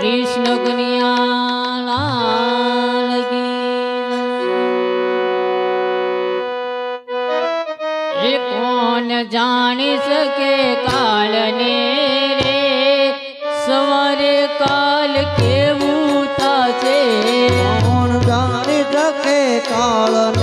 કૃષ્ણ કનૈયા એ કોણ જાણી શકે કાળને રે? સવારે કાલ કેવું થશે? કોણ જાણી શકે કાળને